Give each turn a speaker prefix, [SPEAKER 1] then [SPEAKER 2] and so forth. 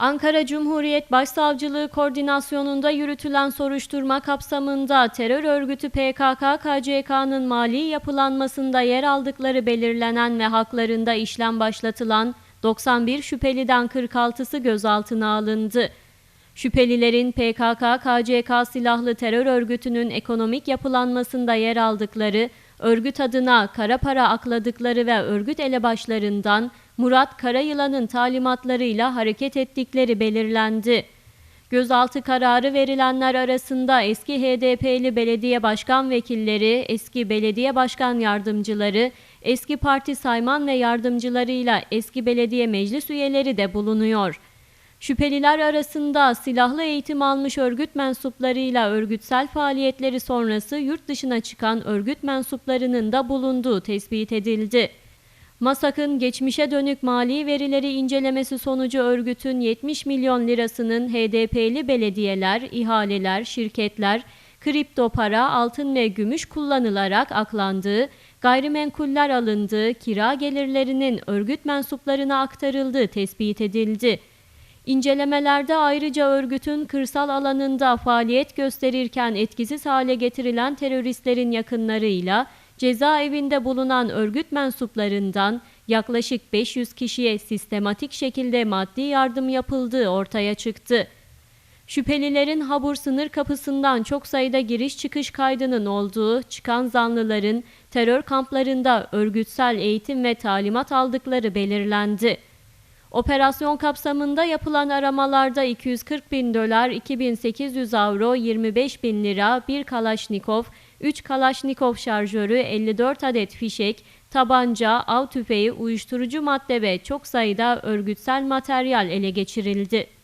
[SPEAKER 1] Ankara Cumhuriyet Başsavcılığı koordinasyonunda yürütülen soruşturma kapsamında terör örgütü PKK-KCK'nın mali yapılanmasında yer aldıkları belirlenen ve haklarında işlem başlatılan 91 şüpheliden 46'sı gözaltına alındı. Şüphelilerin PKK-KCK silahlı terör örgütünün ekonomik yapılanmasında yer aldıkları, örgüt adına kara para akladıkları ve örgüt elebaşlarından Murat Karayılan'ın talimatlarıyla hareket ettikleri belirlendi. Gözaltı kararı verilenler arasında eski HDP'li belediye başkan vekilleri, eski belediye başkan yardımcıları, eski parti sayman ve yardımcılarıyla eski belediye meclis üyeleri de bulunuyor. Şüpheliler arasında silahlı eğitim almış örgüt mensuplarıyla örgütsel faaliyetleri sonrası yurt dışına çıkan örgüt mensuplarının da bulunduğu tespit edildi. MASAK'ın geçmişe dönük mali verileri incelemesi sonucu örgütün 70 milyon lirasının HDP'li belediyeler, ihaleler, şirketler, kripto para, altın ve gümüş kullanılarak aklandığı, gayrimenkuller alındığı, kira gelirlerinin örgüt mensuplarına aktarıldığı tespit edildi. İncelemelerde ayrıca örgütün kırsal alanında faaliyet gösterirken etkisiz hale getirilen teröristlerin yakınlarıyla cezaevinde bulunan örgüt mensuplarından yaklaşık 500 kişiye sistematik şekilde maddi yardım yapıldığı ortaya çıktı. Şüphelilerin Habur sınır kapısından çok sayıda giriş çıkış kaydının olduğu, çıkan zanlıların terör kamplarında örgütsel eğitim ve talimat aldıkları belirlendi. Operasyon kapsamında yapılan aramalarda 240 bin dolar, 2800 avro, 25 bin lira, 1 Kalaşnikov, 3 Kalaşnikov şarjörü, 54 adet fişek, tabanca, av tüfeği, uyuşturucu madde ve çok sayıda örgütsel materyal ele geçirildi.